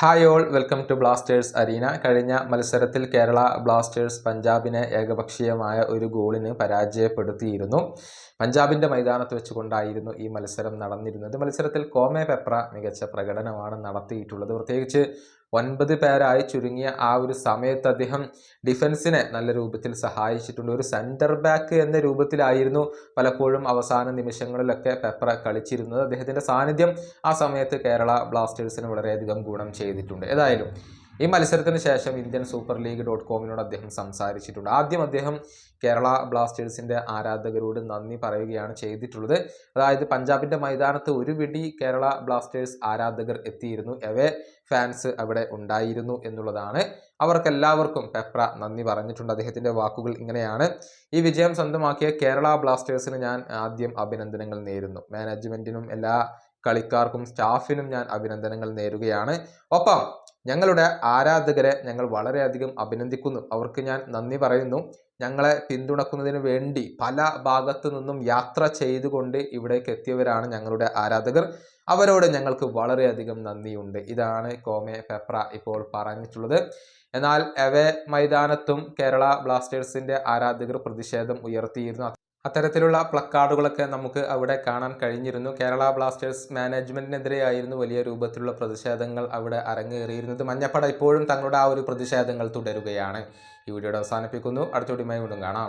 Hi all welcome to Blasters arena കഴിഞ്ഞ മത്സരത്തിൽ Kerala Blasters പഞ്ചാബിനെ ഏകപക്ഷീയമായ ഒരു ഗോളിന് പരാജയപ്പെടുത്തിയിരുന്നു. പഞ്ചാബിന്റെ മൈതാനത്ത് വെച്ചുകൊണ്ടായിരുന്നു ഈ മത്സരം നടന്നിരുന്നത്. മത്സരത്തിൽ കോമേ പെപ്ര മികച്ച പ്രകടനമാണ് നടത്തിയിട്ടുള്ളത്. പ്രത്യേകിച്ച് ഒൻപത് പേരായി ചുരുങ്ങിയ ആ ഒരു സമയത്ത് അദ്ദേഹം ഡിഫൻസിനെ നല്ല രൂപത്തിൽ സഹായിച്ചിട്ടുണ്ട്. ഒരു സെന്റർ ബാക്ക് എന്ന രൂപത്തിലായിരുന്നു പലപ്പോഴും അവസാന നിമിഷങ്ങളിലൊക്കെ പെപ്ര കളിച്ചിരുന്നത്. അദ്ദേഹത്തിന്റെ സാന്നിധ്യം ആ സമയത്ത് കേരള ബ്ലാസ്റ്റേഴ്സിന് വളരെയധികം ഗുണം ചെയ്തിട്ടുണ്ട്. ഏതായാലും ഈ മത്സരത്തിന് ശേഷം ഇന്ത്യൻ സൂപ്പർ ലീഗ് ഡോട്ട് കോമിനോട് അദ്ദേഹം സംസാരിച്ചിട്ടുണ്ട്. ആദ്യം അദ്ദേഹം കേരള ബ്ലാസ്റ്റേഴ്സിന്റെ ആരാധകരോട് നന്ദി പറയുകയാണ് ചെയ്തിട്ടുള്ളത്. അതായത് പഞ്ചാബിന്റെ മൈതാനത്ത് ഒരു പിടി കേരള ബ്ലാസ്റ്റേഴ്സ് ആരാധകർ എത്തിയിരുന്നു. എവേ ഫാൻസ് അവിടെ ഉണ്ടായിരുന്നു എന്നുള്ളതാണ് അവർക്കെല്ലാവർക്കും പെപ്ര നന്ദി പറഞ്ഞിട്ടുണ്ട്. അദ്ദേഹത്തിന്റെ വാക്കുകൾ ഇങ്ങനെയാണ്. ഈ വിജയം സ്വന്തമാക്കിയ കേരള ബ്ലാസ്റ്റേഴ്സിന് ഞാൻ ആദ്യം അഭിനന്ദനങ്ങൾ നേരുന്നു. മാനേജ്മെന്റിനും എല്ലാ കളിക്കാർക്കും സ്റ്റാഫിനും ഞാൻ അഭിനന്ദനങ്ങൾ നേരുകയാണ്. ഒപ്പം ഞങ്ങളുടെ ആരാധകരെ ഞങ്ങൾ വളരെയധികം അഭിനന്ദിക്കുന്നു. അവർക്ക് ഞാൻ നന്ദി പറയുന്നു. ഞങ്ങളെ പിന്തുണക്കുന്നതിന് വേണ്ടി പല ഭാഗത്തു നിന്നും യാത്ര ചെയ്തുകൊണ്ട് ഇവിടേക്ക് എത്തിയവരാണ് ഞങ്ങളുടെ ആരാധകർ. അവരോട് ഞങ്ങൾക്ക് വളരെയധികം നന്ദിയുണ്ട്. ഇതാണ് കോമെ പെപ്ര ഇപ്പോൾ പറഞ്ഞിട്ടുള്ളത്. എന്നാൽ എവേ മൈതാനത്തും കേരള ബ്ലാസ്റ്റേഴ്സിന്റെ ആരാധകർ പ്രതിഷേധം ഉയർത്തിയിരുന്നു. അത്തരത്തിലുള്ള പ്ലക്കാർഡുകളൊക്കെ നമുക്ക് അവിടെ കാണാൻ കഴിഞ്ഞിരുന്നു. കേരള ബ്ലാസ്റ്റേഴ്സ് മാനേജ്മെന്റിനെതിരെയായിരുന്നു വലിയ രൂപത്തിലുള്ള പ്രതിഷേധങ്ങൾ അവിടെ അരങ്ങേറിയിരുന്നത്. മഞ്ഞപ്പട ഇപ്പോഴും തങ്ങളുടെ ആ ഒരു പ്രതിഷേധങ്ങൾ തുടരുകയാണ്. ഈ വീഡിയോയുടെ അവസാനിപ്പിക്കുന്നു. അടുത്ത വീഡിയോയുമായി വീണ്ടും കാണാം.